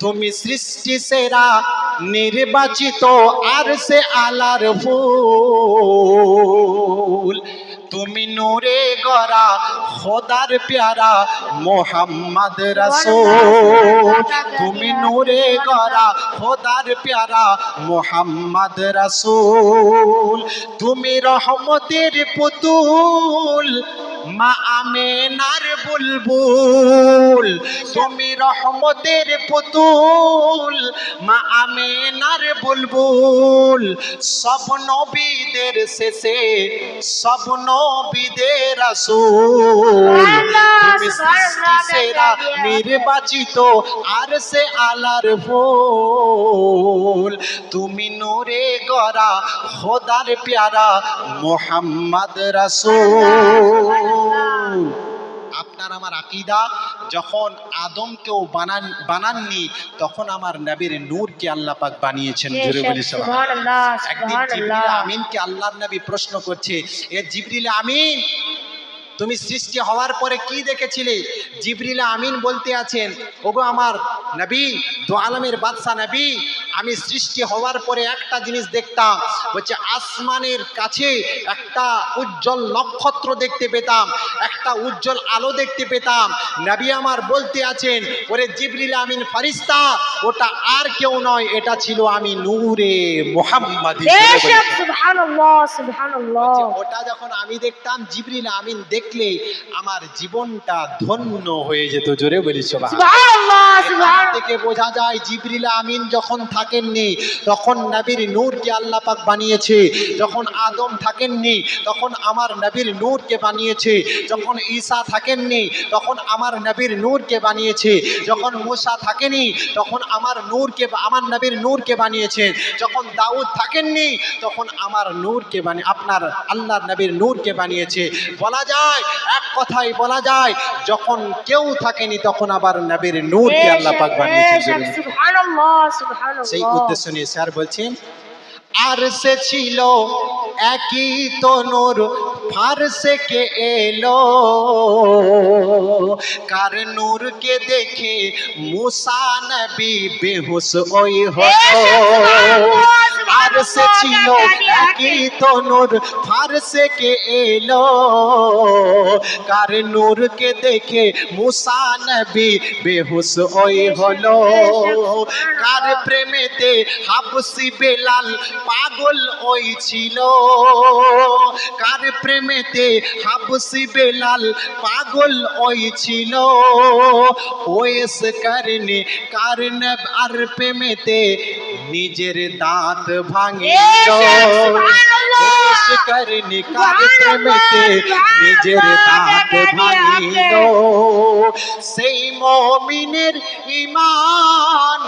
তুমি সৃষ্টি সেরা, নির্বাচিত আর সে আলার ফুল। তুমি নূরে গড়া, খোদার প্যারা, মোহাম্মদ রসুল। তুমি নূরে গড়া, খোদার প্যারা, মোহাম্মদ রসুল। তুমি রহমতের পুতুল। মা আমেনার বুলবুল, তুমি রহমতের পুতুল। মা আমেনার বুলবুল, সব নবীদের শেষে, সব নবীদের রাসূল। তুমি সৃষ্টি সেরা, নির্বাচিত, আর সে আলার ফুল। তুমি নূরে গড়া, খোদার প্যারা, মোহাম্মদ রাসূল। আপনার আমার আকিদা যখন আদমকেও বানান বানাননি তখন আমার নবীর নূরকে আল্লাহ পাক বানিয়েছেন জোরে বলি সুবহানাল্লাহ। সুবহানাল্লাহ একদিন জিবরিল আমিনকে আল্লাহর নবী প্রশ্ন করছে এ জিবরিল আমিন তুমি সৃষ্টি হওয়ার পরে কি দেখেছিলে? জিবরিল আমিন বলতে আছেন ওগো আমার নবী দো আলমের বাদশা নবী আমি সৃষ্টি হওয়ার পরে একটা জিনিস দেখতাম হচ্ছে আসমানের কাছে একটা উজ্জ্বল নক্ষত্র দেখতে পেতাম একটা উজ্জ্বল আলো দেখতে পেতাম। নবী আমার বলতে আছেন ওরে জিবরিল আমিন ফারিস্তা ওটা আর কেউ নয় এটা ছিল আমি নূরে মোহাম্মদ। ওটা যখন আমি দেখতাম জিবরিল আমিন দেখলে আমার জীবনটা ধন্য হয়ে যেত জোরে বলি থেকে বোঝা যায় জিবরিলা আমিন যখন থাকেননি তখন নবীর নূরকে আল্লাহ পাক বানিয়েছে। যখন আদম থাকেননি তখন আমার নবীর নূরকে বানিয়েছে। যখন ঈসা থাকেননি তখন আমার নবীর নূরকে বানিয়েছে। যখন মুসা থাকেনি তখন আমার নূরকে আমার নবীর নূরকে বানিয়েছেন যখন দাউদ থাকেননি তখন আমার নূরকে বানিয়ে আপনার আল্লাহর নবীর নূরকে বানিয়েছে। বলা যায় এক কথাই বলা যায় যখন কেউ থাকেনি তখন আবার নবীর নূরকে আল্লাহ পাক বানিয়েছে সুবহানাল্লাহ সুবহানাল্লাহ। সেই উদ্দেশ্য নিয়ে স্যার বলছেন আর সে ছিল একই তনুর ফারসে কে এলো? কার নূরকে দেখে মুসা নবী বেহুশ ওই হলো? আর সে ছিল একই তনুর ফারসে কে এলো? কার নূরকে দেখে মুসা নবী বেহুশ ওই হলো? কার প্রেমেতে হাবসি বেলাল পাগল ওই ছিল? কার প্রেমেতে হাবসি বেলাল পাগল ওই ছিল। ওয়েস কারণে কারণ আর প্রেমেতে নিজের দাঁত ভাঙিল। কারণে কার প্রেমেতে নিজের দাঁত ভাঙিল। সেই মমিনের ইমান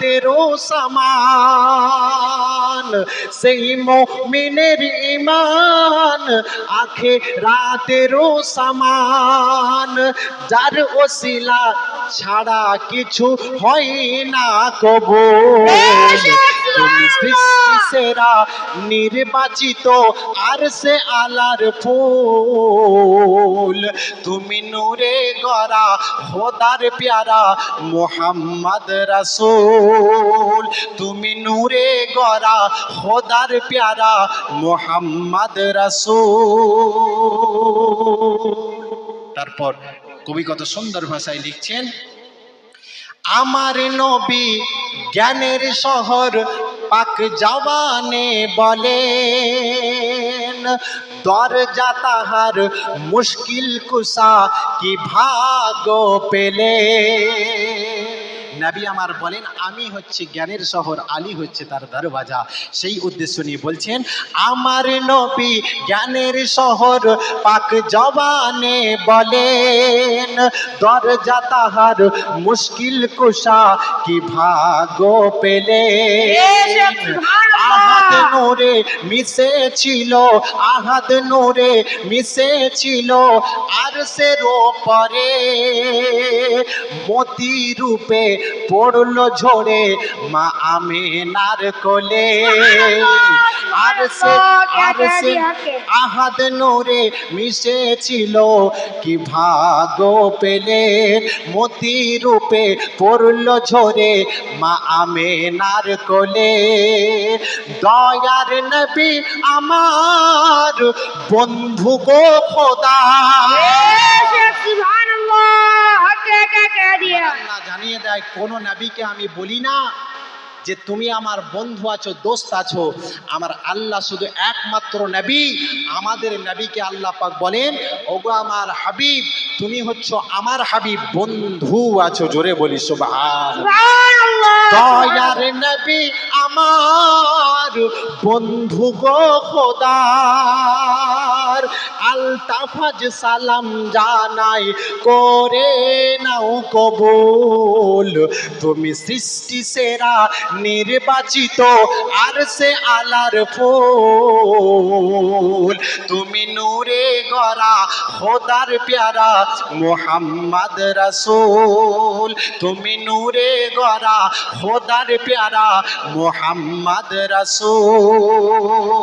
আখেরাতেরও সমান। সেই মমিনের ইমান আখে রাতেরো সমান। যার ওসিলা ছাড়া কিছু হয় না কবো তুমি সৃষ্টি সেরা নির্বাচিত আর সে আলার ফুল। তুমি নূরে গড়া খোদার প্যারা মোহাম্মদ রসুল। তুমি নূরে গড়া খোদার প্যারা মোহাম্মদ রসুল। তারপর কবি কত সুন্দর ভাষায় লিখছেন আমার নবী জ্ঞানের শহর পাক জবানে বলেন দরজা তাহার মুশকিল কুসা কি ভাগ পেলে? নবী আমার বলেন আমি হচ্ছে জ্ঞানের শহর আলী হচ্ছে তার দরওয়াজা। সেই উদ্দেশ্য নিয়ে বলছেন আমার নবী জ্ঞানের শহর পাক জবানে বলেন দরজা তাহার মুশকিল কুশা কি ভাগ পেলে আহাদ নোরে মিশে ছিল আহাদ নোরে মিশে ছিল আর সে রোপরে মতি রূপে পড়ল ঝরে মা আমেনার কোলে। আর সে আর সে আহাদ নোরে মিশেছিল কি ভাগ পেলে মতি রূপে পড়ল ঝরে মা আমেনার কোলে দয়ার নবী আমার বন্ধু গো খোদা জানিয়ে দেয় কোন নবীকে আমি বলি না যে তুমি আমার বন্ধু আছো, দোস্ত আছো, আমার আল্লাহ শুধু একমাত্র নবী। আমাদের নবীকে আল্লাহ পাক বলেন, ওগো আমার হাবিব, তুমি হচ্ছ আমার হাবিব, বন্ধু আছো। জোরে বলি, সুবহান। নবী আমার বন্ধু গো খোদা। খোদার আলতাফাজ সালাম জানাই করে নাও কবুল। তুমি সৃষ্টি সেরা, নির্বাচিত, আর সে আলার ফুল। তুমি নূরে গড়া, খোদার প্যারা, মোহাম্মদ রসুল। তুমি নূরে গড়া, খোদার প্যারা, মোহাম্মদ রসুল।